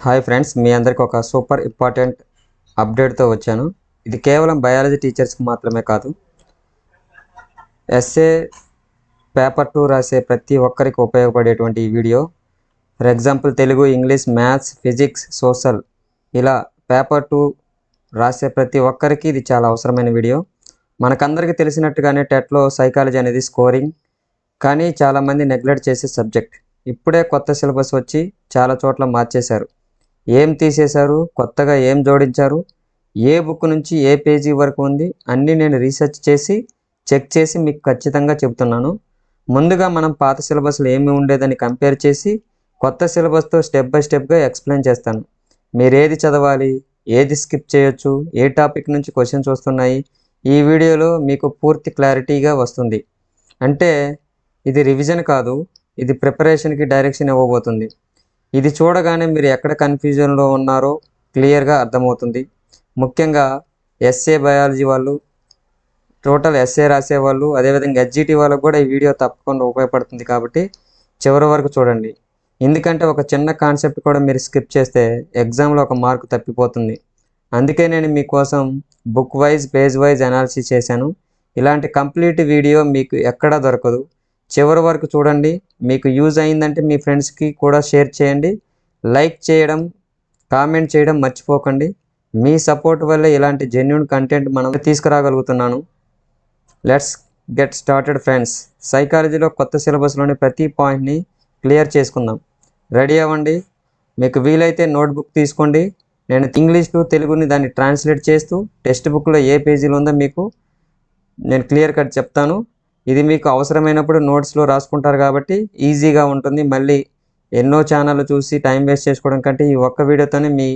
Hi friends మీ అందరికి ఒక super important అప్డేట్తో వచ్చాను. ఇది కేవలం బయాలజీ టీచర్స్కి మాత్రమే కాదు ఎస్ఏ పేపర్ టూ రాసే ప్రతి ఒక్కరికి ఉపయోగపడేటువంటి ఈ video. For example Telugu English maths physics social ఇలా పేపర్ టూ రాసే ప్రతి ఒక్కరికి ఇది చాలా అవసరమైన వీడియో. మనకందరికీ తెలిసినట్టుగానే టెట్లో సైకాలజీ అనేది స్కోరింగ్ కానీ చాలామంది నెగ్లెక్ట్ చేసే సబ్జెక్ట్. ఇప్పుడే కొత్త సిలబస్ వచ్చి చాలా చోట్ల మార్చేశారు. ఏం తీసేశారు? కొత్తగా ఏం జోడించారు? ఏ బుక్ నుంచి ఏ పేజీ వరకు ఉంది? అన్నీ నేను రీసెర్చ్ చేసి చెక్ చేసి మీకు ఖచ్చితంగా చెబుతున్నాను. ముందుగా మనం పాత సిలబస్లో ఏమి ఉండేదని కంపేర్ చేసి కొత్త సిలబస్తో స్టెప్ బై స్టెప్గా ఎక్స్ప్లెయిన్ చేస్తాను. మీరు ఏది చదవాలి? ఏది స్కిప్ చేయొచ్చు? ఏ టాపిక్ నుంచి క్వశ్చన్స్ వస్తున్నాయి? ఈ వీడియోలో మీకు పూర్తి క్లారిటీగా వస్తుంది. అంటే ఇది రివిజన్ కాదు ఇది ప్రిపరేషన్కి డైరెక్షన్ ఇవ్వబోతుంది. ఇది చూడగానే మీరు ఎక్కడ కన్ఫ్యూజన్లో ఉన్నారో క్లియర్గా అర్థమవుతుంది. ముఖ్యంగా ఎస్ఏ బయాలజీ వాళ్ళు టోటల్ ఎస్ఏ రాసేవాళ్ళు అదేవిధంగా ఎస్జిటి వాళ్ళకు కూడా ఈ వీడియో తప్పకుండా ఉపయోగపడుతుంది కాబట్టి చివరి వరకు చూడండి. ఎందుకంటే ఒక చిన్న కాన్సెప్ట్ కూడా మీరు స్కిప్ చేస్తే ఎగ్జామ్లో ఒక మార్కు తప్పిపోతుంది. అందుకే నేను మీకోసం book wise page wise analysis చేశాను. ఇలాంటి కంప్లీట్ వీడియో మీకు ఎక్కడా దొరకదు. చివరి వరకు చూడండి. మీకు యూజ్ అయిందంటే మీ ఫ్రెండ్స్కి కూడా షేర్ చేయండి. లైక్ చేయడం కామెంట్ చేయడం మర్చిపోకండి. మీ సపోర్ట్ వల్ల ఇలాంటి జెన్యున్ కంటెంట్ మనం తీసుకురాగలుగుతున్నాను. Let's get started friends. సైకాలజీలో కొత్త సిలబస్లోని ప్రతి పాయింట్ని క్లియర్ చేసుకుందాం. రెడీ అవ్వండి. మీకు వీలైతే నోట్బుక్ తీసుకోండి. నేను ఇంగ్లీష్ టు తెలుగుని దాన్ని ట్రాన్స్లేట్ చేస్తూ టెక్స్ట్ బుక్లో ఏ పేజీలు ఉందో మీకు నేను క్లియర్ కట్ చెప్తాను. ఇది మీకు అవసరమైనప్పుడు నోట్స్లో రాసుకుంటారు కాబట్టి ఈజీగా ఉంటుంది. మళ్ళీ ఎన్నో ఛానళ్ళు చూసి టైం వేస్ట్ చేసుకోవడం కంటే ఈ ఒక్క వీడియోతోనే మీ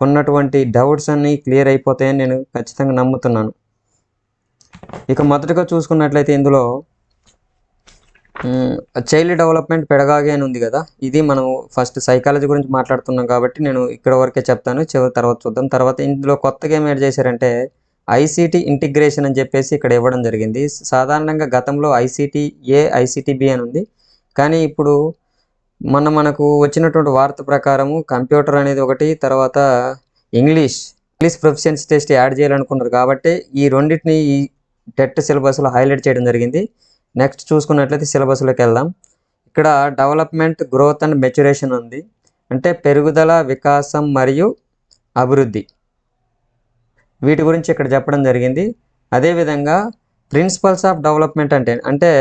ఉన్నటువంటి డౌట్స్ అన్నీ క్లియర్ అయిపోతాయని నేను ఖచ్చితంగా నమ్ముతున్నాను. ఇక మొదటగా చూసుకున్నట్లయితే ఇందులో చైల్డ్ డెవలప్మెంట్ పెడగాగే అని ఉంది కదా ఇది మనం ఫస్ట్ సైకాలజీ గురించి మాట్లాడుతున్నాం కాబట్టి నేను ఇక్కడ వరకే చెప్తాను. చివరి తర్వాత చూద్దాం. తర్వాత ఇందులో కొత్తగా ఏం యాడ్ చేశారంటే ఐసీటీ ఇంటిగ్రేషన్ అని చెప్పేసి ఇక్కడ ఇవ్వడం జరిగింది. సాధారణంగా గతంలో ఐసీటీ ఏ ఐసీటీ బి అని ఉంది. కానీ ఇప్పుడు మొన్న మనకు వచ్చినటువంటి వార్త ప్రకారము కంప్యూటర్ అనేది ఒకటి తర్వాత English English proficiency test add చేయాలనుకున్నారు కాబట్టి ఈ రెండింటిని ఈ టెట్ సిలబస్లో హైలైట్ చేయడం జరిగింది. నెక్స్ట్ చూసుకున్నట్లయితే సిలబస్లోకి వెళ్దాం. ఇక్కడ డెవలప్మెంట్ గ్రోత్ అండ్ మెచ్యురేషన్ ఉంది. అంటే పెరుగుదల వికాసం మరియు అభివృద్ధి. వీటి గురించి ఇక్కడ చెప్పడం జరిగింది. అదేవిధంగా ప్రిన్సిపల్స్ ఆఫ్ డెవలప్మెంట్ అంటే అంటే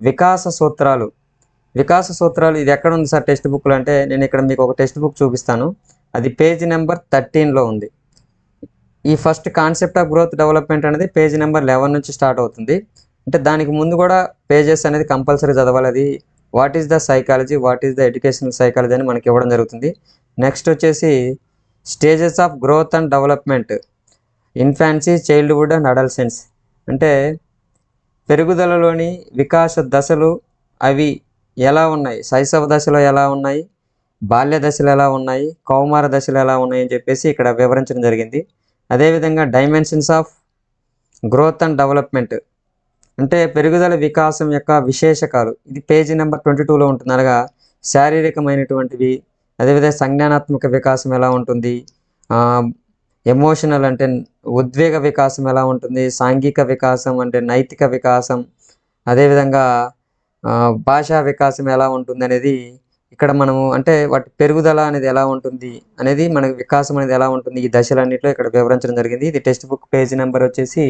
వికాస సూత్రాలు. వికాస సూత్రాలు ఇది ఎక్కడ ఉంది సార్ టెక్స్ట్ బుక్లు అంటే నేను ఇక్కడ మీకు ఒక టెక్స్ట్ బుక్ చూపిస్తాను. అది పేజీ నెంబర్ థర్టీన్లో ఉంది. ఈ first concept of growth development అనేది పేజీ నెంబర్ లెవెన్ నుంచి స్టార్ట్ అవుతుంది. అంటే దానికి ముందు కూడా పేజెస్ అనేది కంపల్సరీ చదవాలి. అది what is the psychology what is the educational psychology అని మనకి ఇవ్వడం జరుగుతుంది. నెక్స్ట్ వచ్చేసి stages of growth and development. Infancy childhood and adolescence అంటే పెరుగుదలలోని వికాస దశలు అవి ఎలా ఉన్నాయి? శైశవ దశలో ఎలా ఉన్నాయి? బాల్య దశలు ఎలా ఉన్నాయి? కౌమార దశలు ఎలా ఉన్నాయి అని చెప్పేసి ఇక్కడ వివరించడం జరిగింది. అదేవిధంగా dimensions of growth and development అంటే పెరుగుదల వికాసం యొక్క విశేషకాలు. ఇది పేజీ నెంబర్ ట్వంటీ టూలో ఉంటుంది. అనగా శారీరకమైనటువంటివి అదేవిధంగా సంజ్ఞానాత్మక వికాసం ఎలా ఉంటుంది? ఎమోషనల్ అంటే ఉద్వేగ వికాసం ఎలా ఉంటుంది? సాంఘిక వికాసం అంటే నైతిక వికాసం. అదేవిధంగా భాషా వికాసం ఎలా ఉంటుంది అనేది ఇక్కడ మనము అంటే వాటి పెరుగుదల అనేది ఎలా ఉంటుంది అనేది మనకి వికాసం అనేది ఎలా ఉంటుంది? ఈ దశలన్నింటిలో ఇక్కడ వివరించడం జరిగింది. ఇది టెక్స్ట్ బుక్ పేజీ నెంబర్ వచ్చేసి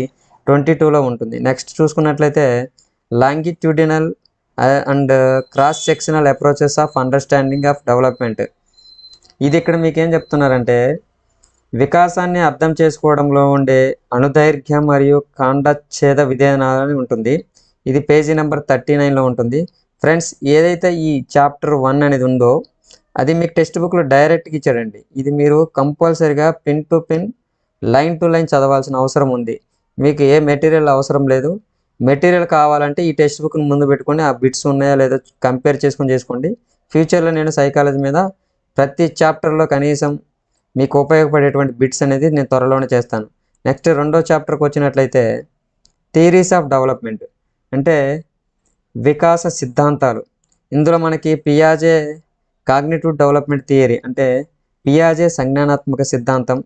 ట్వంటీ టూలో ఉంటుంది. నెక్స్ట్ చూసుకున్నట్లయితే longitudinal and cross sectional approaches of understanding of development. ఇది ఇక్కడ మీకు ఏం చెప్తున్నారంటే వికాసాన్ని అర్థం చేసుకోవడంలో ఉండే అణుదైర్ఘ్యం మరియు కాండఛేద విధానాలని ఉంటుంది. ఇది పేజీ నెంబర్ థర్టీ నైన్లో ఉంటుంది. ఫ్రెండ్స్ ఏదైతే ఈ చాప్టర్ వన్ అనేది ఉందో అది మీకు టెక్స్ట్ బుక్లో డైరెక్ట్గా ఇచ్చారండి ఇది మీరు కంపల్సరిగా pin to pin line to line చదవాల్సిన అవసరం ఉంది. మీకు ఏ మెటీరియల్ అవసరం లేదు. మెటీరియల్ కావాలంటే ఈ టెక్స్ట్ బుక్ని ముందు పెట్టుకొని ఆ బిట్స్ ఉన్నాయా లేదా కంపేర్ చేసుకొని చేసుకోండి. ఫ్యూచర్లో నేను సైకాలజీ మీద ప్రతి చాప్టర్లో కనీసం మీకు ఉపయోగపడేటువంటి బిట్స్ అనేది నేను త్వరలోనే చేస్తాను. నెక్స్ట్ రెండో చాప్టర్కి వచ్చినట్లయితే థియరీస్ ఆఫ్ డెవలప్మెంట్ అంటే వికాస సిద్ధాంతాలు. ఇందులో మనకి పియాజే కాగ్నిటివ్ డెవలప్మెంట్ థియరీ అంటే పియాజే సంజ్ఞానాత్మక సిద్ధాంతం.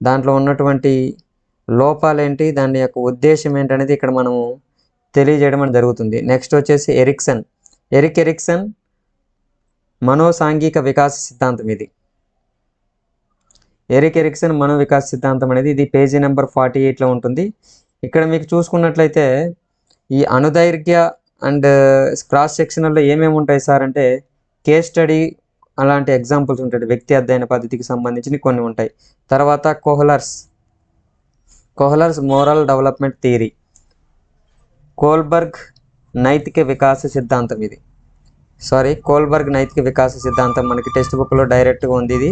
దాంట్లో ఉన్నటువంటి లోపాలేంటి దాని యొక్క ఉద్దేశం ఏంటనేది ఇక్కడ మనము తెలియజేయడం అనేది జరుగుతుంది. నెక్స్ట్ వచ్చేసి ఎరిక్సన్. ఎరిక్ ఎరిక్సన్ మనోసాంఘిక వికాస సిద్ధాంతం ఇది. ఎరిక్ ఎరిక్సన్ మనో వికాస సిద్ధాంతం అనేది ఇది పేజీ నెంబర్ ఫార్టీ ఎయిట్లో ఉంటుంది. ఇక్కడ మీకు చూసుకున్నట్లయితే ఈ అనుదైర్ఘ్య అండ్ uh, క్రాస్ సెక్షనల్లో ఏమేమి ఉంటాయి సార్ అంటే కేస్ స్టడీ అలాంటి ఎగ్జాంపుల్స్ ఉంటాయి. వ్యక్తి అధ్యయన పద్ధతికి సంబంధించిన కొన్ని ఉంటాయి. తర్వాత Kohlberg's. Kohlberg's moral development theory. Kohlberg నైతిక వికాస సిద్ధాంతం ఇది. సారీ కోల్బర్గ్ నైతిక వికాస సిద్ధాంతం మనకి టెక్స్ట్ బుక్లో డైరెక్ట్గా ఉంది ఇది.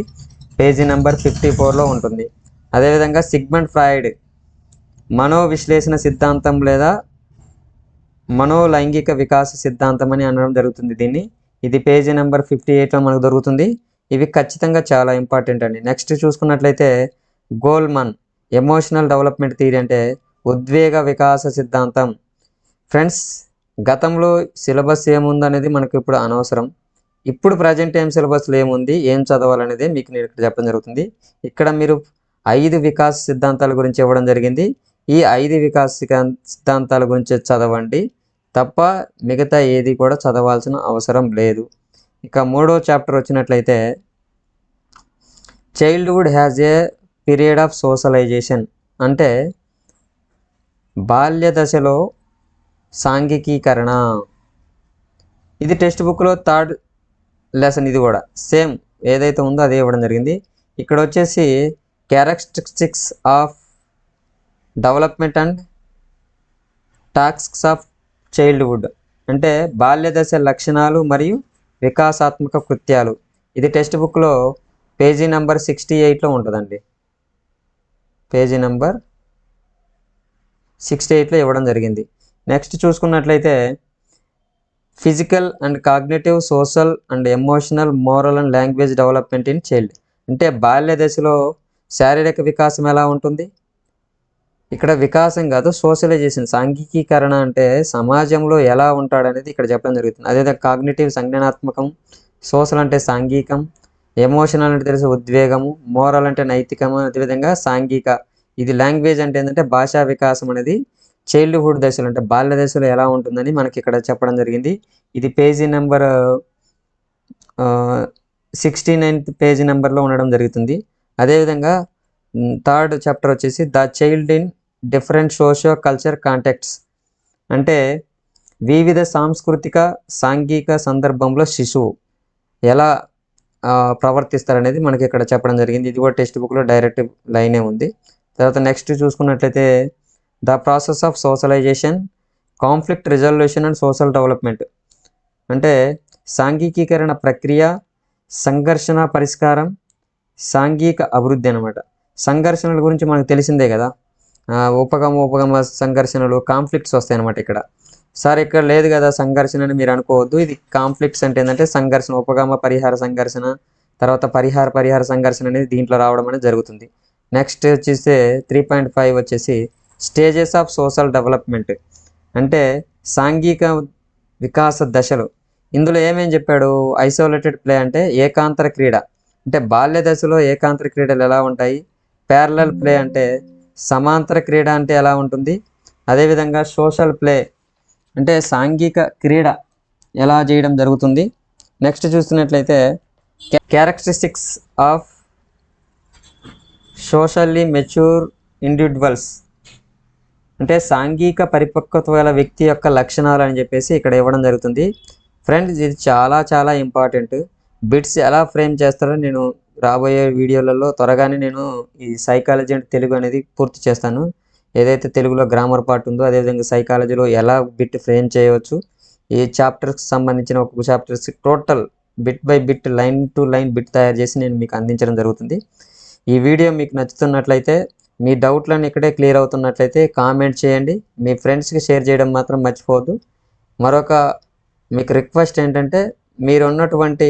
పేజీ నెంబర్ ఫిఫ్టీ ఫోర్లో ఉంటుంది. అదేవిధంగా సిగ్మెంట్ ఫ్రాయిడ్ మనో విశ్లేషణ సిద్ధాంతం లేదా మనోలైంగిక వికాస సిద్ధాంతం అని అనడం జరుగుతుంది దీన్ని. ఇది పేజీ నెంబర్ ఫిఫ్టీ ఎయిట్లో మనకు దొరుకుతుంది. ఇవి ఖచ్చితంగా చాలా ఇంపార్టెంట్ అండి. నెక్స్ట్ చూసుకున్నట్లయితే గోల్మన్ ఎమోషనల్ డెవలప్మెంట్ థియరీ అంటే ఉద్వేగ వికాస సిద్ధాంతం. ఫ్రెండ్స్ గతంలో సిలబస్ ఏముంది అనేది మనకు ఇప్పుడు అనవసరం. ఇప్పుడు ప్రజెంట్ టైం సిలబస్లో ఏముంది? ఏం చదవాలనేది మీకు నేను ఇక్కడ చెప్పడం జరుగుతుంది. ఇక్కడ మీరు ఐదు వికాస సిద్ధాంతాల గురించి ఇవ్వడం జరిగింది. ఈ ఐదు వికాస సిద్ధాంతాల గురించి చదవండి. తప్ప మిగతా ఏది కూడా చదవాల్సిన అవసరం లేదు. ఇక మూడో చాప్టర్ వచ్చినట్లయితే childhood has a period of socialization అంటే బాల్య దశలో సాంఘికీకరణ. ఇది టెక్స్ట్ బుక్లో థర్డ్ లెసన్ ఇది కూడా. సేమ్ ఏదైతే ఉందో అదే ఇవ్వడం జరిగింది. ఇక్కడ వచ్చేసి characteristics of development and tasks of childhood అంటే బాల్య దశ లక్షణాలు మరియు వికాసాత్మక కృత్యాలు. ఇది టెక్స్ట్ బుక్లో పేజీ నెంబర్ సిక్స్టీ ఎయిట్లో ఉంటుందండి. పేజీ నెంబర్ సిక్స్టీ ఎయిట్లో ఇవ్వడం జరిగింది. నెక్స్ట్ చూసుకున్నట్లయితే physical and cognitive social and emotional moral and language development in child. అంటే బాల్య దశలో శారీరక వికాసం ఎలా ఉంటుంది? ఇక్కడ వికాసం కాదు సోషలైజేషన్ సాంఘికీకరణ అంటే సమాజంలో ఎలా ఉంటాడనేది ఇక్కడ చెప్పడం జరుగుతుంది. అదేవిధంగా కాగ్నేటివ్ సంజ్ఞానాత్మకం సోషల్ అంటే సాంఘికం ఎమోషనల్ అంటే తెలిసి ఉద్వేగము మోరల్ అంటే నైతికము అదేవిధంగా సాంఘిక. ఇది లాంగ్వేజ్ అంటే ఏంటంటే భాషా వికాసం అనేది చైల్డ్హుడ్ దశలు అంటే బాల్య దశలో ఎలా ఉంటుందని మనకి ఇక్కడ చెప్పడం జరిగింది. ఇది page number sixty ninth page నెంబర్లో ఉండడం జరుగుతుంది. అదేవిధంగా థర్డ్ చాప్టర్ వచ్చేసి the child in different socio culture contacts. అంటే వివిధ సాంస్కృతిక సాంఘిక సందర్భంలో శిశువు ఎలా ప్రవర్తిస్తారనేది మనకి ఇక్కడ చెప్పడం జరిగింది. ఇది కూడా టెక్స్ట్ బుక్లో డైరెక్ట్ లైనే ఉంది. తర్వాత నెక్స్ట్ చూసుకున్నట్లయితే the process of socialization conflict resolution and social development అంటే సాంఘికీకరణ ప్రక్రియ సంఘర్షణ పరిష్కారం సాంఘిక అభివృద్ధి అనమాట సంఘర్షణల గురించి మనకు తెలిసిందే కదా. ఉపగమ ఉపగమ సంఘర్షణలు కాన్ఫ్లిక్ట్స్ వస్తాయి అనమాట ఇక్కడ. సార్ ఇక్కడ లేదు కదా సంఘర్షణ అని మీరు అనుకోవద్దు. ఇది కాన్ఫ్లిక్ట్స్ అంటే ఏంటంటే సంఘర్షణ ఉపగమ పరిహార సంఘర్షణ తర్వాత పరిహార పరిహార సంఘర్షణ అనేది దీంట్లో రావడం అనేది జరుగుతుంది. నెక్స్ట్ వచ్చేసి త్రీ పాయింట్ ఫైవ్ వచ్చేసి స్టేజెస్ ఆఫ్ సోషల్ డెవలప్మెంట్. అంటే సాంఘిక వికాస దశలు. ఇందులో ఏమేం చెప్పాడు? ఐసోలేటెడ్ ప్లే అంటే ఏకాంతర క్రీడ. అంటే బాల్య దశలో ఏకాంతర క్రీడలు ఎలా ఉంటాయి? ప్యారలల్ ప్లే అంటే సమాంతర క్రీడ అంటే ఎలా ఉంటుంది? అదేవిధంగా సోషల్ ప్లే అంటే సాంఘిక క్రీడ ఎలా చేయడం జరుగుతుంది? నెక్స్ట్ చూస్తున్నట్లయితే characteristics of socially mature individuals అంటే సాంఘిక పరిపక్వత గల వ్యక్తి యొక్క లక్షణాలు అని చెప్పేసి ఇక్కడ ఇవ్వడం జరుగుతుంది. ఫ్రెండ్స్ ఇది చాలా చాలా ఇంపార్టెంట్ బిట్స్ ఎలా ఫ్రేమ్ చేస్తారో నేను రాబోయే వీడియోలలో త్వరగానే నేను ఈ సైకాలజీ అండ్ తెలుగు అనేది పూర్తి చేస్తాను. ఏదైతే తెలుగులో గ్రామర్ పార్ట్ ఉందో అదేవిధంగా సైకాలజీలో ఎలా బిట్ ఫ్రేమ్ చేయవచ్చు ఈ చాప్టర్స్కి సంబంధించిన ఒక్కొక్క chapters total bit by bit line to line bit తయారు చేసి నేను మీకు అందించడం జరుగుతుంది. ఈ వీడియో మీకు నచ్చుతున్నట్లయితే మీ డౌట్లను ఇక్కడే క్లియర్ అవుతున్నట్లయితే కామెంట్ చేయండి. మీ ఫ్రెండ్స్కి షేర్ చేయడం మాత్రం మర్చిపోవద్దు. మరొక మీకు రిక్వెస్ట్ ఏంటంటే మీరు ఉన్నటువంటి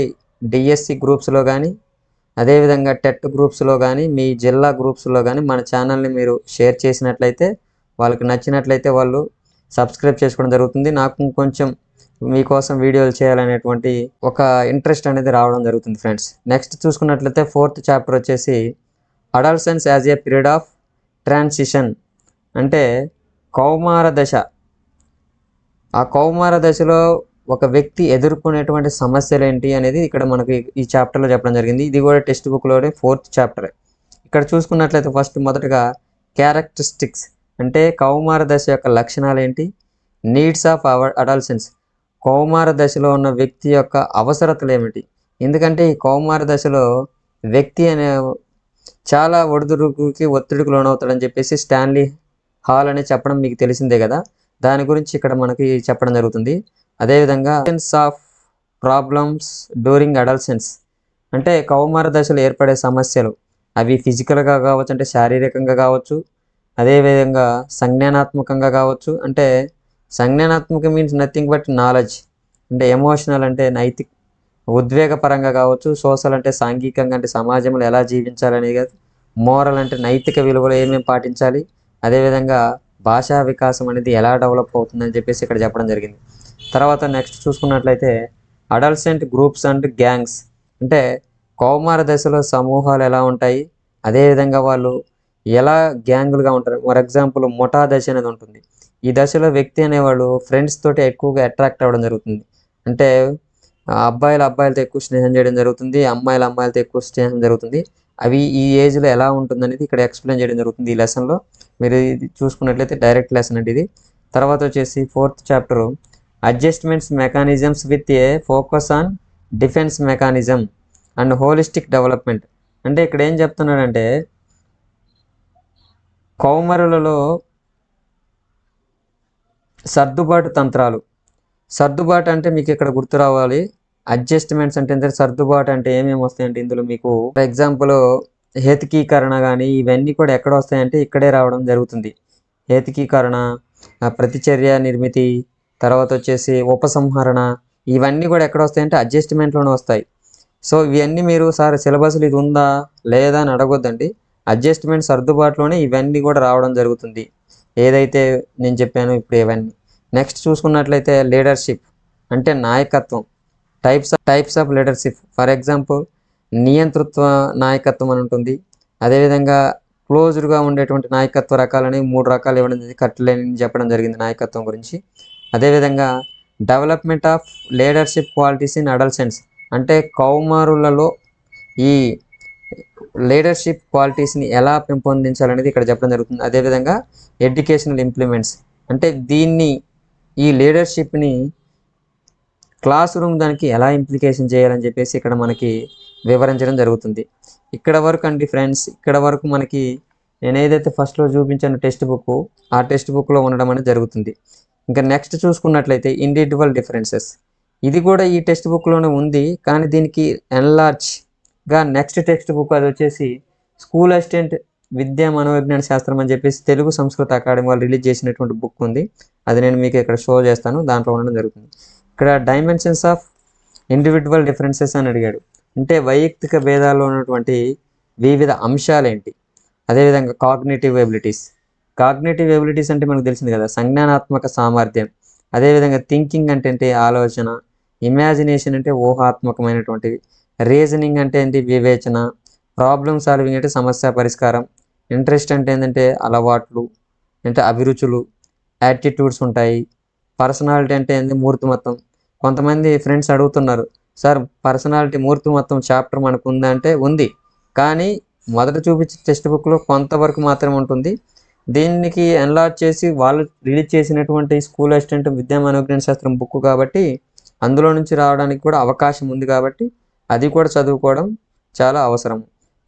డిఎస్సి గ్రూప్స్లో కానీ అదేవిధంగా టెట్ గ్రూప్స్లో కానీ మీ జిల్లా గ్రూప్స్లో కానీ మన ఛానల్ని మీరు షేర్ చేసినట్లయితే వాళ్ళకి నచ్చినట్లయితే వాళ్ళు సబ్స్క్రైబ్ చేసుకోవడం జరుగుతుంది. నాకు కొంచెం మీకోసం వీడియోలు చేయాలనేటువంటి ఒక ఇంట్రెస్ట్ అనేది రావడం జరుగుతుంది ఫ్రెండ్స్. నెక్స్ట్ చూసుకున్నట్లయితే ఫోర్త్ చాప్టర్ వచ్చేసి adolescence as a period of transition అంటే కౌమార దశ. ఆ కౌమార దశలో ఒక వ్యక్తి ఎదుర్కొనేటువంటి సమస్యలు ఏంటి అనేది ఇక్కడ మనకి ఈ చాప్టర్లో చెప్పడం జరిగింది. ఇది కూడా టెక్స్ట్ బుక్లోనే ఫోర్త్ చాప్టర్. ఇక్కడ చూసుకున్నట్లయితే ఫస్ట్ మొదటగా క్యారెక్టరిస్టిక్స్ అంటే కౌమార దశ యొక్క లక్షణాలు ఏంటి నీడ్స్ ఆఫ్ అవర్ అడల్సెన్స్. కౌమార దశలో ఉన్న వ్యక్తి యొక్క అవసరతలు ఏమిటి ఎందుకంటే ఈ కౌమార దశలో వ్యక్తి అనే చాలా ఒడిదుడుకుకి ఒత్తిడికి లోనవుతాడని చెప్పేసి స్టాన్లీ హాల్ అని చెప్పడం మీకు తెలిసిందే కదా? దాని గురించి ఇక్కడ మనకి చెప్పడం జరుగుతుంది. అదేవిధంగా ఆఫ్ ప్రాబ్లమ్స్ డ్యూరింగ్ అడల్సెన్స్ అంటే కౌమార దశలో ఏర్పడే సమస్యలు. అవి ఫిజికల్గా కావచ్చు అంటే శారీరకంగా కావచ్చు అదేవిధంగా సంజ్ఞానాత్మకంగా కావచ్చు అంటే సంజ్ఞానాత్మక మీన్స్ నథింగ్ బట్ నాలెడ్జ్ అంటే ఎమోషనల్ అంటే నైతిక ఉద్వేగపరంగా కావచ్చు సోషల్ అంటే సాంఘికంగా అంటే సమాజంలో ఎలా జీవించాలనేది కాదు మోరల్ అంటే నైతిక విలువలు ఏమేమి పాటించాలి అదేవిధంగా భాషా వికాసం అనేది ఎలా డెవలప్ అవుతుందని చెప్పేసి ఇక్కడ చెప్పడం జరిగింది. తర్వాత నెక్స్ట్ చూసుకున్నట్లయితే అడల్సెంట్ గ్రూప్స్ అండ్ గ్యాంగ్స్ అంటే కౌమార దశలో సమూహాలు ఎలా ఉంటాయి అదేవిధంగా వాళ్ళు ఎలా గ్యాంగులుగా ఉంటారు. ఫర్ ఎగ్జాంపుల్ ముఠా దశ అనేది ఉంటుంది. ఈ దశలో వ్యక్తి అనేవాళ్ళు ఫ్రెండ్స్ తోటి ఎక్కువగా అట్రాక్ట్ అవ్వడం జరుగుతుంది. అంటే అబ్బాయిల అబ్బాయిలతో ఎక్కువ స్నేహం చేయడం జరుగుతుంది అమ్మాయిల అమ్మాయిలతో ఎక్కువ స్నేహం జరుగుతుంది. అవి ఈ ఏజ్లో ఎలా ఉంటుంది అనేది ఇక్కడ ఎక్స్ప్లెయిన్ చేయడం జరుగుతుంది ఈ లెసన్లో మీరు ఇది చూసుకున్నట్లయితే డైరెక్ట్ లెసన్ అండి ఇది. తర్వాత వచ్చేసి fourth chapter adjustments mechanisms with a focus on defence mechanism and holistic development అంటే ఇక్కడ ఏం చెప్తున్నాడంటే కౌమరులలో సర్దుబాటు తంత్రాలు. సర్దుబాటు అంటే మీకు ఇక్కడ గుర్తు రావాలి. అడ్జస్ట్మెంట్స్ అంటే ఏంటంటే సర్దుబాటు అంటే ఏమేమి వస్తాయంటే ఇందులో మీకు ఫర్ ఎగ్జాంపుల్ హేతికీకరణ కానీ ఇవన్నీ కూడా ఎక్కడ వస్తాయంటే ఇక్కడే రావడం జరుగుతుంది. హేతికీకరణ ప్రతిచర్య నిర్మితి తర్వాత వచ్చేసి ఉపసంహరణ ఇవన్నీ కూడా ఎక్కడ వస్తాయంటే అడ్జస్ట్మెంట్లోనే వస్తాయి. సో ఇవన్నీ మీరు సార్ సిలబస్లో ఇది ఉందా లేదా అని అడగొద్దండి. అడ్జస్ట్మెంట్ సర్దుబాటులోనే ఇవన్నీ కూడా రావడం జరుగుతుంది. ఏదైతే నేను చెప్పాను ఇప్పుడు ఇవన్నీ. నెక్స్ట్ చూసుకున్నట్లయితే లీడర్షిప్ అంటే నాయకత్వం. Types types of leadership for example నియంతృత్వ నాయకత్వం అని ఉంటుంది. అదేవిధంగా క్లోజ్డ్గా ఉండేటువంటి నాయకత్వ రకాలని మూడు రకాలు ఇవ్వడం జరిగింది. కట్టలేని చెప్పడం జరిగింది నాయకత్వం గురించి. అదేవిధంగా development of leadership qualities in adolescence అంటే కౌమారులలో ఈ లీడర్షిప్ క్వాలిటీస్ని ఎలా పెంపొందించాలనేది ఇక్కడ చెప్పడం జరుగుతుంది. అదేవిధంగా ఎడ్యుకేషనల్ ఇంప్లిమెంట్స్ అంటే దీన్ని ఈ లీడర్షిప్ని క్లాస్ రూమ్ దానికి ఎలా ఇంప్లికేషన్ చేయాలని చెప్పేసి ఇక్కడ మనకి వివరించడం జరుగుతుంది. ఇక్కడ వరకు అండి ఫ్రెండ్స్ ఇక్కడ వరకు మనకి నేను ఏదైతే ఫస్ట్లో చూపించాను టెక్స్ట్ బుక్ ఆ టెక్స్ట్ బుక్లో ఉండడం అనేది జరుగుతుంది. ఇంకా నెక్స్ట్ చూసుకున్నట్లయితే ఇండివిజువల్ డిఫరెన్సెస్ ఇది కూడా ఈ టెక్స్ట్ బుక్లోనే ఉంది కానీ దీనికి ఎన్లార్జ్గా నెక్స్ట్ టెక్స్ట్ బుక్ అది వచ్చేసి స్కూల్ అసిస్టెంట్ విద్యా మనోవిజ్ఞాన శాస్త్రం అని చెప్పేసి తెలుగు సంస్కృత అకాడమీ వాళ్ళు రిలీజ్ చేసినటువంటి బుక్ ఉంది. అది నేను మీకు ఇక్కడ షో చేస్తాను. దాంట్లో ఉండడం జరుగుతుంది. ఇక్కడ డైమెన్షన్స్ ఆఫ్ ఇండివిజువల్ డిఫరెన్సెస్ అని అడిగాడు. అంటే వైయక్తిక భేదాల్లో ఉన్నటువంటి వివిధ అంశాలేంటి? అదేవిధంగా కాగ్నేటివ్ ఎబిలిటీస్. కాగ్నేటివ్ ఎబిలిటీస్ అంటే మనకు తెలిసింది కదా సంజ్ఞానాత్మక సామర్థ్యం. అదేవిధంగా థింకింగ్ అంటే ఏంటి? ఆలోచన. ఇమాజినేషన్ అంటే ఊహాత్మకమైనటువంటివి. రీజనింగ్ అంటే ఏంటి? వివేచన. ప్రాబ్లమ్ సాల్వింగ్ అంటే సమస్య పరిష్కారం. ఇంట్రెస్ట్ అంటే ఏంటంటే అలవాట్లు అంటే అభిరుచులు యాటిట్యూడ్స్ ఉంటాయి. పర్సనాలిటీ అంటే ఏంటి మూర్తిమత్వం కొంతమంది ఫ్రెండ్స్ అడుగుతున్నారు సార్ పర్సనాలిటీ మూర్తిమత్వం చాప్టర్ మనకు ఉందా? అంటే ఉంది. కానీ మొదట చూపించే టెక్స్ట్ బుక్లో కొంతవరకు మాత్రమే ఉంటుంది. దీనికి ఎన్లార్జ్ చేసి వాళ్ళు రిలీజ్ చేసినటువంటి స్కూల్ అసిస్టెంట్ విద్యా మనోజ్ఞాన శాస్త్రం బుక్ కాబట్టి అందులో నుంచి రావడానికి కూడా అవకాశం ఉంది కాబట్టి అది కూడా చదువుకోవడం చాలా అవసరం.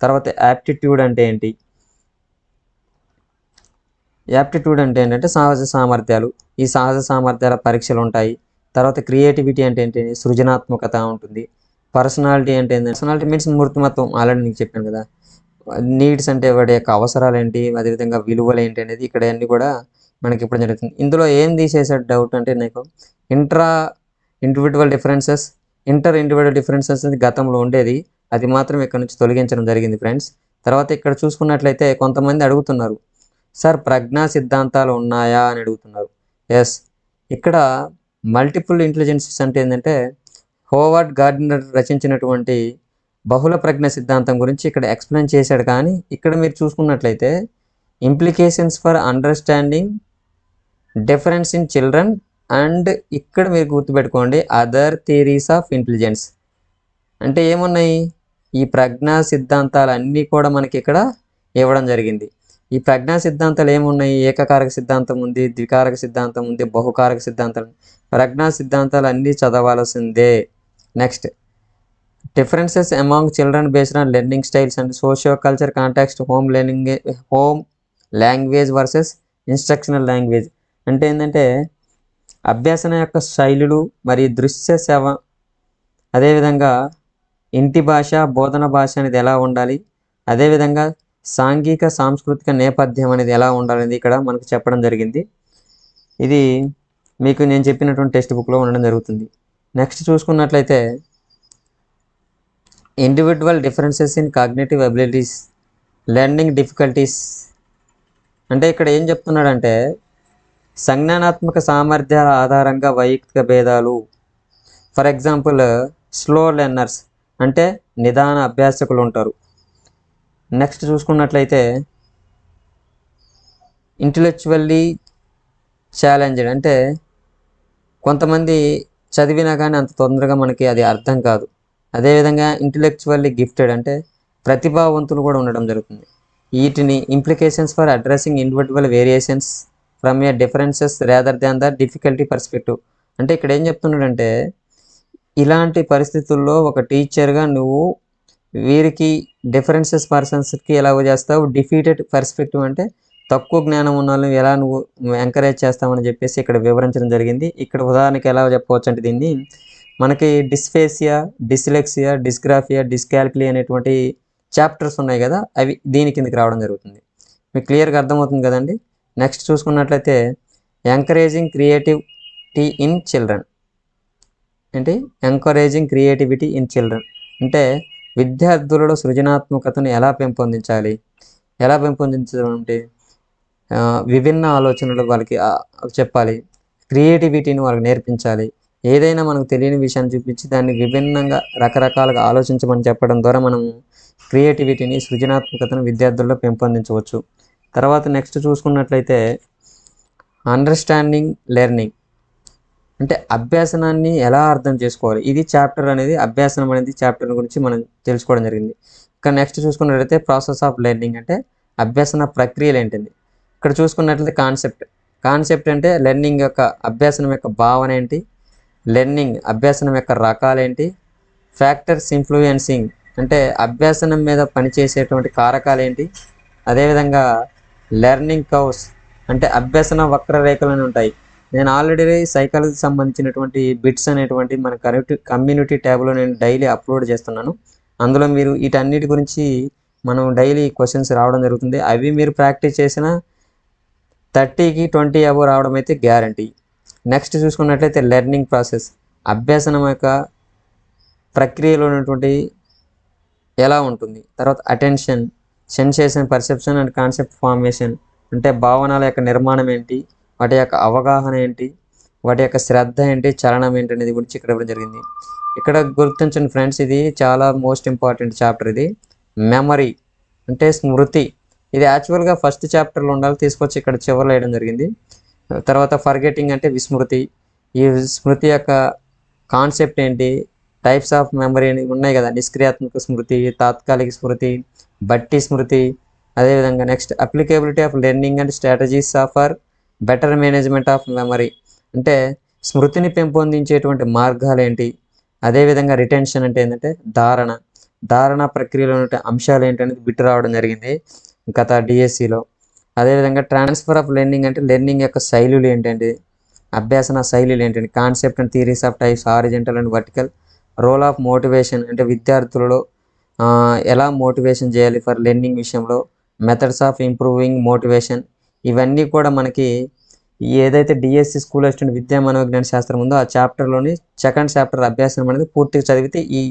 తర్వాత యాప్టిట్యూడ్ అంటే ఏంటి? యాప్టిట్యూడ్ అంటే ఏంటంటే సహజ సామర్థ్యాలు. ఈ సహజ సామర్థ్యాల పరీక్షలు ఉంటాయి. తర్వాత క్రియేటివిటీ అంటే ఏంటి? సృజనాత్మకత ఉంటుంది. పర్సనాలిటీ అంటే ఏంటంటే పర్సనాలిటీ మీన్స్ మూర్తిమత్వం. ఆల్రెడీ నీకు చెప్పాను కదా. నీడ్స్ అంటే వాడి యొక్క అవసరాలు ఏంటి? అదేవిధంగా విలువలు ఏంటి అనేది ఇక్కడ అన్ని కూడా మనకి ఇప్పుడు జరుగుతుంది. ఇందులో ఏం తీసేసాడు డౌట్ అంటే నాకు intra individual differences inter individual differences అనేది గతంలో ఉండేది. అది మాత్రం ఇక్కడ నుంచి తొలగించడం జరిగింది ఫ్రెండ్స్. తర్వాత ఇక్కడ చూసుకున్నట్లయితే కొంతమంది అడుగుతున్నారు. సార్ ప్రజ్ఞా సిద్ధాంతాలు ఉన్నాయా అని అడుగుతున్నారు. ఎస్ ఇక్కడ మల్టిపుల్ ఇంటెలిజెన్సెస్ అంటే ఏంటంటే హోవర్డ్ గార్డినర్ రచించినటువంటి బహుళ ప్రజ్ఞ సిద్ధాంతం గురించి ఇక్కడ ఎక్స్ప్లెయిన్ చేశాడు. కానీ ఇక్కడ మీరు చూసుకున్నట్లయితే implications for understanding difference in children and ఇక్కడ మీరు గుర్తుపెట్టుకోండి అదర్ థియరీస్ ఆఫ్ ఇంటెలిజెన్స్ అంటే ఏమున్నాయి? ఈ ప్రజ్ఞా సిద్ధాంతాలు అన్నీ కూడా మనకి ఇక్కడ ఇవ్వడం జరిగింది. ఈ ప్రజ్ఞా సిద్ధాంతాలు ఏమున్నాయి? ఏకకారక సిద్ధాంతం ఉంది ద్వికారక సిద్ధాంతం ఉంది బహుకారక సిద్ధాంతం ప్రజ్ఞా సిద్ధాంతాలు అన్నీ చదవాల్సిందే. Next. Differences among children based on learning styles and socio culture context home learning home language versus instructional language. అంటే ఏంటంటే అభ్యాసన యొక్క శైలులు మరియు దృశ్య సేవ అదేవిధంగా ఇంటి భాష బోధన భాష అనేది ఎలా ఉండాలి? అదేవిధంగా సాంఘిక సాంస్కృతిక నేపథ్యం అనేది ఎలా ఉండాలనేది ఇక్కడ మనకు చెప్పడం జరిగింది. ఇది మీకు నేను చెప్పినటువంటి టెక్స్ట్ బుక్లో ఉండడం జరుగుతుంది. నెక్స్ట్ చూసుకున్నట్లయితే individual differences in cognitive abilities learning difficulties అంటే ఇక్కడ ఏం చెప్తున్నాడంటే సంజ్ఞానాత్మక సామర్థ్యాల ఆధారంగా వైయక్తిక భేదాలు. ఫర్ ఎగ్జాంపుల్ స్లో లెర్నర్స్ అంటే నిదాన అభ్యాసకులు ఉంటారు. నెక్స్ట్ చూసుకున్నట్లయితే ఇంటలెక్చువల్లీ ఛాలెంజ్డ్ అంటే కొంతమంది చదివినా కానీ అంత తొందరగా మనకి అది అర్థం కాదు. అదేవిధంగా ఇంటలెక్చువల్లీ గిఫ్టెడ్ అంటే ప్రతిభావంతులు కూడా ఉండడం జరుగుతుంది. వీటిని implications for addressing individual variations from a differences rather than the difficulty perspective అంటే ఇక్కడ ఏం చెప్తున్నాడంటే ఇలాంటి పరిస్థితుల్లో ఒక టీచర్గా నువ్వు వీరికి డిఫరెన్సెస్ పర్సన్స్కి ఎలా చేస్తావు? డిఫీటెడ్ పర్స్పెక్టివ్ అంటే తక్కువ జ్ఞానం ఉన్న వాళ్ళని ఎలా నువ్వు ఎంకరేజ్ చేస్తామని చెప్పేసి ఇక్కడ వివరించడం జరిగింది. ఇక్కడ ఉదాహరణకి ఎలా చెప్పవచ్చు అంటే దీన్ని మనకి డిస్ఫేసియా డిస్లెక్సియా డిస్గ్రాఫియా డిస్కాల్కులీ అనేటువంటి చాప్టర్స్ ఉన్నాయి కదా అవి దీని కిందకి రావడం జరుగుతుంది. మీకు క్లియర్గా అర్థమవుతుంది కదండి? నెక్స్ట్ చూసుకున్నట్లయితే ఎంకరేజింగ్ క్రియేటివిటీ ఇన్ చిల్డ్రన్ ఏంటి? ఎంకరేజింగ్ క్రియేటివిటీ ఇన్ చిల్డ్రన్ అంటే విద్యార్థులలో సృజనాత్మకతను ఎలా పెంపొందించాలి? ఎలా పెంపొందించడం అంటే విభిన్న ఆలోచనలు వాళ్ళకి చెప్పాలి. క్రియేటివిటీని వాళ్ళకి నేర్పించాలి. ఏదైనా మనకు తెలియని విషయాన్ని చూపించి దాన్ని విభిన్నంగా రకరకాలుగా ఆలోచించమని చెప్పడం ద్వారా మనం క్రియేటివిటీని సృజనాత్మకతను విద్యార్థుల్లో పెంపొందించవచ్చు. తర్వాత నెక్స్ట్ చూసుకున్నట్లయితే అండర్స్టాండింగ్ లెర్నింగ్ అంటే అభ్యాసనాన్ని ఎలా అర్థం చేసుకోవాలి? ఇది చాప్టర్ అనేది అభ్యాసనం అనేది చాప్టర్ గురించి మనం తెలుసుకోవడం జరిగింది. ఇక్కడ నెక్స్ట్ చూసుకున్నట్లయితే ప్రాసెస్ ఆఫ్ లెర్నింగ్ అంటే అభ్యసన ప్రక్రియలు ఏంటిది? ఇక్కడ చూసుకున్నట్లయితే కాన్సెప్ట్ కాన్సెప్ట్ అంటే లెర్నింగ్ యొక్క అభ్యాసనం యొక్క భావన ఏంటి? లెర్నింగ్ అభ్యాసనం యొక్క రకాలేంటి ఫ్యాక్టర్స్ ఇన్ఫ్లుయెన్సింగ్ అంటే అభ్యాసనం మీద పనిచేసేటువంటి కారకాలు ఏంటి? అదేవిధంగా లెర్నింగ్ కౌస్ అంటే అభ్యసన వక్రరేఖలు అని ఉంటాయి. నేను ఆల్రెడీ సైకాలజీకి సంబంధించినటువంటి బిట్స్ అనేటువంటి మన కరెక్ట్ కమ్యూనిటీ ట్యాబ్లో నేను డైలీ అప్లోడ్ చేస్తున్నాను. అందులో మీరు వీటన్నిటి గురించి మనం డైలీ క్వశ్చన్స్ రావడం జరుగుతుంది. అవి మీరు ప్రాక్టీస్ చేసిన థర్టీకి ట్వంటీ అబో రావడం అయితే గ్యారంటీ నెక్స్ట్ చూసుకున్నట్లయితే లెర్నింగ్ ప్రాసెస్ అభ్యసనం యొక్క ప్రక్రియలో ఉన్నటువంటి ఎలా ఉంటుంది? తర్వాత attention sensation perception and concept formation అంటే భావనల యొక్క నిర్మాణం ఏంటి? వాటి యొక్క అవగాహన ఏంటి? వాటి యొక్క శ్రద్ధ ఏంటి? చలనం ఏంటి? అనేది గురించి ఇక్కడ ఇవ్వడం జరిగింది. ఇక్కడ గుర్తించండి ఫ్రెండ్స్ ఇది చాలా మోస్ట్ ఇంపార్టెంట్ చాప్టర్ ఇది. మెమరీ అంటే స్మృతి. ఇది యాక్చువల్గా ఫస్ట్ చాప్టర్లో ఉండాలి తీసుకొచ్చి ఇక్కడ చివరిలో వేయడం జరిగింది. తర్వాత ఫర్గెటింగ్ అంటే విస్మృతి. ఈ స్మృతి యొక్క కాన్సెప్ట్ ఏంటి? టైప్స్ ఆఫ్ మెమరీ ఉన్నాయి కదా నిష్క్రియాత్మక స్మృతి తాత్కాలిక స్మృతి బట్టి స్మృతి. అదేవిధంగా next applicability of learning and strategies of for better management of memory అంటే స్మృతిని పెంపొందించేటువంటి మార్గాలు ఏంటి అదేవిధంగా రిటెన్షన్ అంటే ఏంటంటే ధారణ. ధారణ ప్రక్రియలో ఉన్న అంశాలు ఏంటనేది బిట్టు రావడం జరిగింది గత డిఎస్సిలో అదేవిధంగా ట్రాన్స్ఫర్ ఆఫ్ లెర్నింగ్ అంటే లెర్నింగ్ యొక్క శైలులు ఏంటంటే అభ్యాసన శైలులు ఏంటంటే concept and theories of types horizontal and vertical role of motivation అంటే విద్యార్థులలో ఎలా మోటివేషన్ చేయాలి ఫర్ లెర్నింగ్ విషయంలో? మెథడ్స్ ఆఫ్ ఇంప్రూవింగ్ మోటివేషన్ ఇవన్నీ కూడా మనకి ఈ ఏదైతే డిఎస్సి స్కూల్ అసిస్టెంట్ విద్యా మనోజ్ఞాన శాస్త్రం ఉందో ఆ చాప్టర్లోని సెకండ్ చాప్టర్ అభ్యాసం అనేది పూర్తిగా చదివితే ఈ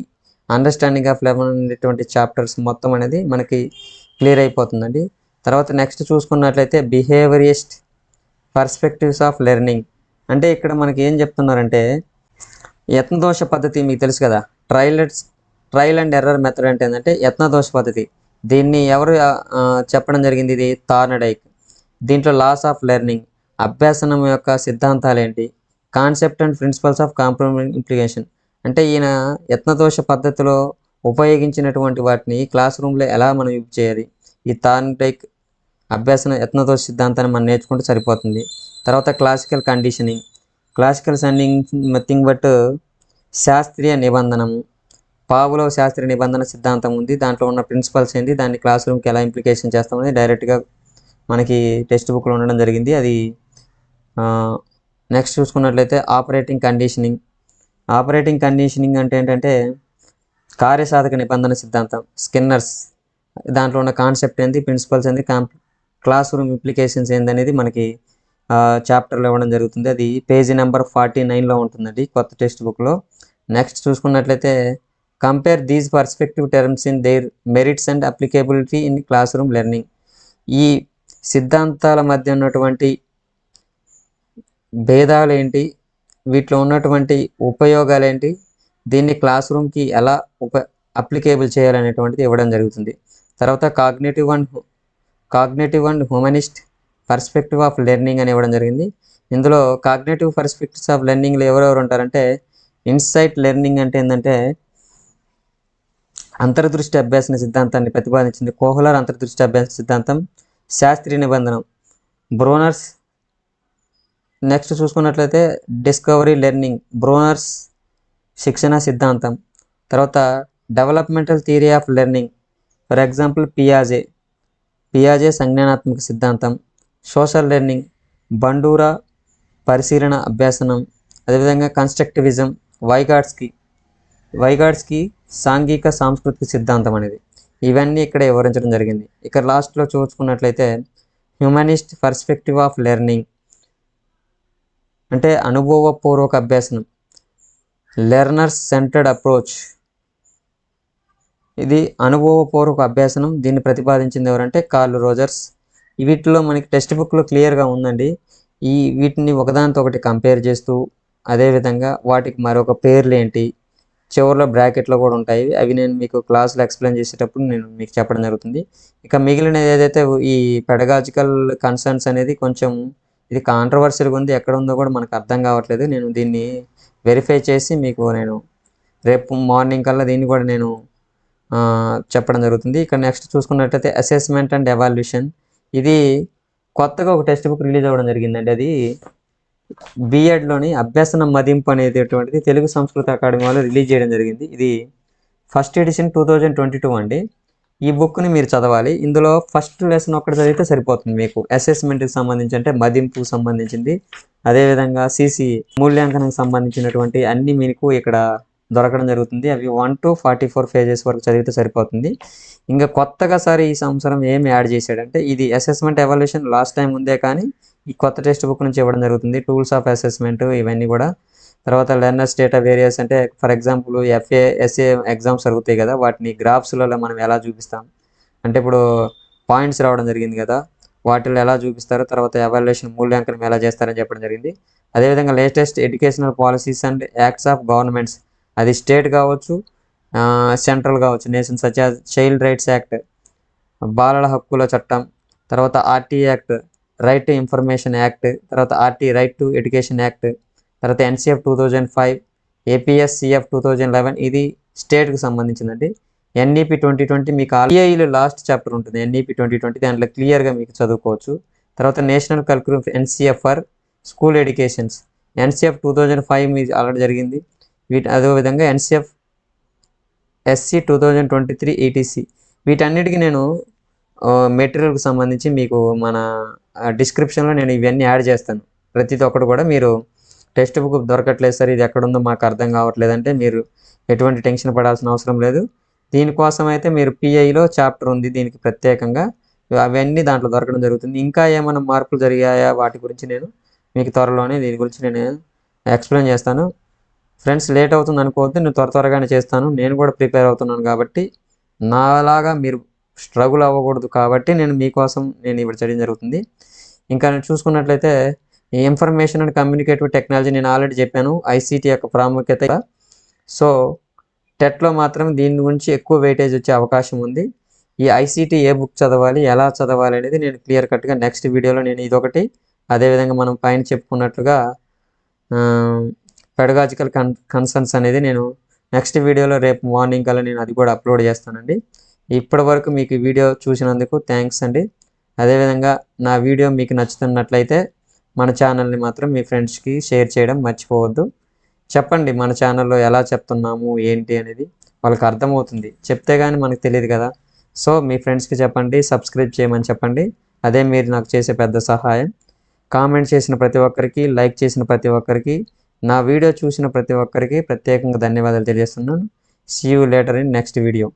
అండర్స్టాండింగ్ ఆఫ్ లెవెన్ అనేటువంటి చాప్టర్స్ మొత్తం అనేది మనకి క్లియర్ అయిపోతుందండి. తర్వాత నెక్స్ట్ చూసుకున్నట్లయితే బిహేవియరిస్ట్ పర్స్పెక్టివ్స్ ఆఫ్ లెర్నింగ్ అంటే ఇక్కడ మనకి ఏం చెప్తున్నారంటే యత్నదోష పద్ధతి మీకు తెలుసు కదా? Trial trial and error method అంటే ఏంటంటే యత్నదోష పద్ధతి. దీన్ని ఎవరు చెప్పడం జరిగింది ఇది? తార్నడైక్. దీంట్లో లాస్ ఆఫ్ లెర్నింగ్ అభ్యాసనం యొక్క సిద్ధాంతాలు ఏంటి concept and principles of compromise implication అంటే ఈయన యత్నదోష పద్ధతిలో ఉపయోగించినటువంటి వాటిని క్లాస్ రూమ్లో ఎలా మనం యూజ్ చేయాలి? ఈ తార్నడైక్ అభ్యాసన యత్నదోష సిద్ధాంతాన్ని మనం నేర్చుకుంటే సరిపోతుంది. తర్వాత classical conditioning classical conditioning nothing but శాస్త్రీయ నిబంధనము పావులో శాస్త్రీయ నిబంధన సిద్ధాంతం ఉంది. దాంట్లో ఉన్న ప్రిన్సిపల్స్ ఏంటి? దాన్ని క్లాస్ రూమ్కి ఎలా ఇంప్లికేషన్ చేస్తామని డైరెక్ట్గా మనకి టెక్స్ట్ బుక్లో ఉండడం జరిగింది. అది నెక్స్ట్ చూసుకున్నట్లయితే ఆపరేటింగ్ కండిషనింగ్. ఆపరేటింగ్ కండిషనింగ్ అంటే ఏంటంటే కార్యసాధక నిబంధన సిద్ధాంతం స్కిన్నర్స్. దాంట్లో ఉన్న కాన్సెప్ట్ ఏంది ప్రిన్సిపల్స్ ఏంది కాం క్లాస్ రూమ్ ఇంప్లికేషన్స్ ఏందనేది మనకి చాప్టర్లో ఇవ్వడం జరుగుతుంది. అది పేజీ నెంబర్ ఫార్టీ నైన్లో ఉంటుందండి కొత్త టెక్స్ట్ బుక్లో. నెక్స్ట్ చూసుకున్నట్లయితే compare these perspective terms in their merits and applicability in classroom learning. ఈ సిద్ధాంతాల మధ్య ఉన్నటువంటి భేదాలు ఏంటి వీటిలో ఉన్నటువంటి ఉపయోగాలు ఏంటి దీన్ని క్లాస్ రూమ్కి ఎలా ఉప అప్లికేబుల్ చేయాలనేటువంటిది ఇవ్వడం జరుగుతుంది. తర్వాత cognitive and cognitive and humanist perspective of learning అని ఇవ్వడం జరిగింది. ఇందులో కాగ్నేటివ్ పర్స్పెక్టివ్స్ ఆఫ్ లెర్నింగ్లో ఎవరెవరు ఉంటారంటే ఇన్సైట్ లెర్నింగ్ అంటే ఏంటంటే అంతర్దృష్టి అభ్యాసన సిద్ధాంతాన్ని ప్రతిపాదించింది కోహ్లర్ అంతర్దృష్టి అభ్యాస సిద్ధాంతం శాస్త్రీయ నిబంధన. బ్రోనర్స్ నెక్స్ట్ చూసుకున్నట్లయితే డిస్కవరీ లెర్నింగ్ బ్రోనర్స్ శిక్షణ సిద్ధాంతం. తర్వాత developmental theory of learning for example పియాజే పియాజే సంజ్ఞానాత్మక సిద్ధాంతం. సోషల్ లెర్నింగ్ బండూరా పరిశీలన అభ్యాసనం. అదేవిధంగా కన్స్ట్రక్టివిజం వైగాడ్స్కి వైగాడ్స్కి సాంఘిక సాంస్కృతిక సిద్ధాంతం అనేది. ఇవన్నీ ఇక్కడ వివరించడం జరిగింది. ఇక్కడ లాస్ట్లో చూసుకున్నట్లయితే హ్యూమనిస్ట్ పర్స్పెక్టివ్ ఆఫ్ లెర్నింగ్ అంటే అనుభవపూర్వక అభ్యాసనం. లెర్నర్స్ సెంటర్డ్ అప్రోచ్ ఇది అనుభవపూర్వక అభ్యాసనం. దీన్ని ప్రతిపాదించింది ఎవరంటే కార్ల్ రోజర్స్ వీటిలో మనకి టెక్స్ట్ బుక్లో క్లియర్గా ఉందండి. ఈ వీటిని ఒకదానితో ఒకటి కంపేర్ చేస్తూ అదేవిధంగా వాటికి మరొక పేర్లు ఏంటి చివరిలో బ్రాకెట్లో కూడా ఉంటాయి. అవి నేను మీకు క్లాస్లో ఎక్స్ప్లెయిన్ చేసేటప్పుడు నేను మీకు చెప్పడం జరుగుతుంది. ఇక మిగిలిన ఏదైతే ఈ పెడగాజికల్ కన్సర్న్స్ అనేది కొంచెం ఇది కాంట్రవర్షియల్గా ఉంది. ఎక్కడ ఉందో కూడా మనకు అర్థం కావట్లేదు. నేను దీన్ని వెరిఫై చేసి మీకు నేను రేపు మార్నింగ్ కల్లా దీన్ని కూడా నేను చెప్పడం జరుగుతుంది. ఇక్కడ నెక్స్ట్ చూసుకున్నట్లయితే అసెస్మెంట్ అండ్ ఎవాల్యూషన్ ఇది కొత్తగా ఒక టెక్స్ట్ బుక్ రిలీజ్ అవ్వడం జరిగిందండి. అది బీఎడ్లోని అభ్యసన మదింపు అనేటటువంటిది తెలుగు సంస్కృత అకాడమీ వాళ్ళు రిలీజ్ చేయడం జరిగింది. ఇది first edition two thousand twenty two అండి. ఈ బుక్ని మీరు చదవాలి. ఇందులో ఫస్ట్ లెసన్ ఒక్కటి చదివితే సరిపోతుంది మీకు. అసెస్మెంట్కి సంబంధించి అంటే మదింపుకు సంబంధించింది. అదేవిధంగా సిసి మూల్యాంకనానికి సంబంధించినటువంటి అన్ని మీకు ఇక్కడ దొరకడం జరుగుతుంది. అవి one to forty four pages వరకు చదివితే సరిపోతుంది. ఇంకా కొత్తగా సారి ఈ సంవత్సరం ఏమి యాడ్ చేశాడంటే ఇది అసెస్మెంట్ ఎవాల్యూషన్ లాస్ట్ టైం ఉందే కానీ ఈ కొత్త టెక్స్ట్ బుక్ నుంచి ఇవ్వడం జరుగుతుంది. టూల్స్ ఆఫ్ అసెస్మెంట్ ఇవన్నీ కూడా. తర్వాత లెర్నర్స్ డేటా వేరియస్ అంటే for example FA SA exams జరుగుతాయి కదా. వాటిని గ్రాఫ్స్లలో మనం ఎలా చూపిస్తాం? అంటే ఇప్పుడు పాయింట్స్ రావడం జరిగింది కదా. వాటిలో ఎలా చూపిస్తారు? తర్వాత ఎవాల్యుయేషన్ మూల్యాంకనం ఎలా చేస్తారని చెప్పడం జరిగింది. అదేవిధంగా latest educational policies and acts of governments అది స్టేట్ కావచ్చు సెంట్రల్ కావచ్చు. Nation such as child rights act బాలల హక్కుల చట్టం తర్వాత RT act right to information act తర్వాత RT right to education act తర్వాత NCF two thousand five APSCF two thousand eleven ఇది స్టేట్కి సంబంధించిందండి ఎన్ఈపి ట్వంటీ ట్వంటీ మీకు ఆర్ఈఐలో లాస్ట్ చాప్టర్ ఉంటుంది. ఎన్ఈపి ట్వంటీ ట్వంటీ దాంట్లో క్లియర్గా మీకు చదువుకోవచ్చు. తర్వాత national curriculum NCFR school educations NCF two thousand five మీ ఆల్రెడీ జరిగింది. వీటి అదేవిధంగా NCF SC two thousand twenty three ETC వీటన్నిటికీ నేను మెటీరియల్కి సంబంధించి మీకు మన డిస్క్రిప్షన్లో నేను ఇవన్నీ యాడ్ చేస్తాను. ప్రతి ఒక్కటి కూడా మీరు టెక్స్ట్ బుక్ దొరకట్లేదు సార్ ఇది ఎక్కడుందో మాకు అర్థం కావట్లేదంటే మీరు ఎటువంటి టెన్షన్ పడాల్సిన అవసరం లేదు. దీనికోసం అయితే మీరు పిఐలో చాప్టర్ ఉంది దీనికి ప్రత్యేకంగా అవన్నీ దాంట్లో దొరకడం జరుగుతుంది. ఇంకా ఏమైనా మార్పులు జరిగాయా? వాటి గురించి నేను మీకు త్వరలోనే దీని గురించి నేను ఎక్స్ప్లెయిన్ చేస్తాను. ఫ్రెండ్స్ లేట్ అవుతుంది అనుకోవద్దు నేను త్వర త్వరగానే చేస్తాను. నేను కూడా ప్రిపేర్ అవుతున్నాను కాబట్టి నాలాగా మీరు స్ట్రగుల్ అవ్వకూడదు కాబట్టి నేను మీకోసం నేను ఇప్పుడు చేయడం జరుగుతుంది. ఇంకా నేను చూసుకున్నట్లయితే ఈ ఇన్ఫర్మేషన్ అండ్ కమ్యూనికేటివ్ టెక్నాలజీ నేను ఆల్రెడీ చెప్పాను ఐసీటీ యొక్క ప్రాముఖ్యత సో టెట్లో మాత్రం దీని గురించి ఎక్కువ వెయిటేజ్ వచ్చే అవకాశం ఉంది. ఈ ఐసీటీ ఏ బుక్ చదవాలి ఎలా చదవాలి అనేది నేను క్లియర్ కట్గా నెక్స్ట్ వీడియోలో నేను ఇదొకటి అదేవిధంగా మనం పైన చెప్పుకున్నట్లుగా పెడగాజికల్ కన్ కన్సర్న్స్ అనేది నేను నెక్స్ట్ వీడియోలో రేపు మార్నింగ్ కల్లా నేను అది కూడా అప్లోడ్ చేస్తానండి. ఇప్పటి వరకు మీకు వీడియో చూసినందుకు థ్యాంక్స్ అండి. అదేవిధంగా నా వీడియో మీకు నచ్చుతున్నట్లయితే మన ఛానల్ని మాత్రం మీ ఫ్రెండ్స్కి షేర్ చేయడం మర్చిపోవద్దు. చెప్పండి మన ఛానల్లో ఎలా చెప్తున్నాము ఏంటి అనేది వాళ్ళకి అర్థమవుతుంది. చెప్తే కానీ మనకు తెలియదు కదా. సో మీ ఫ్రెండ్స్కి చెప్పండి సబ్స్క్రైబ్ చేయమని చెప్పండి. అదే మీరు నాకు చేసే పెద్ద సహాయం. కామెంట్ చేసిన ప్రతి ఒక్కరికి లైక్ చేసిన ప్రతి ఒక్కరికి నా వీడియో చూసిన ప్రతి ఒక్కరికి ప్రత్యేకంగా ధన్యవాదాలు తెలియజేస్తున్నాను. See you later in next video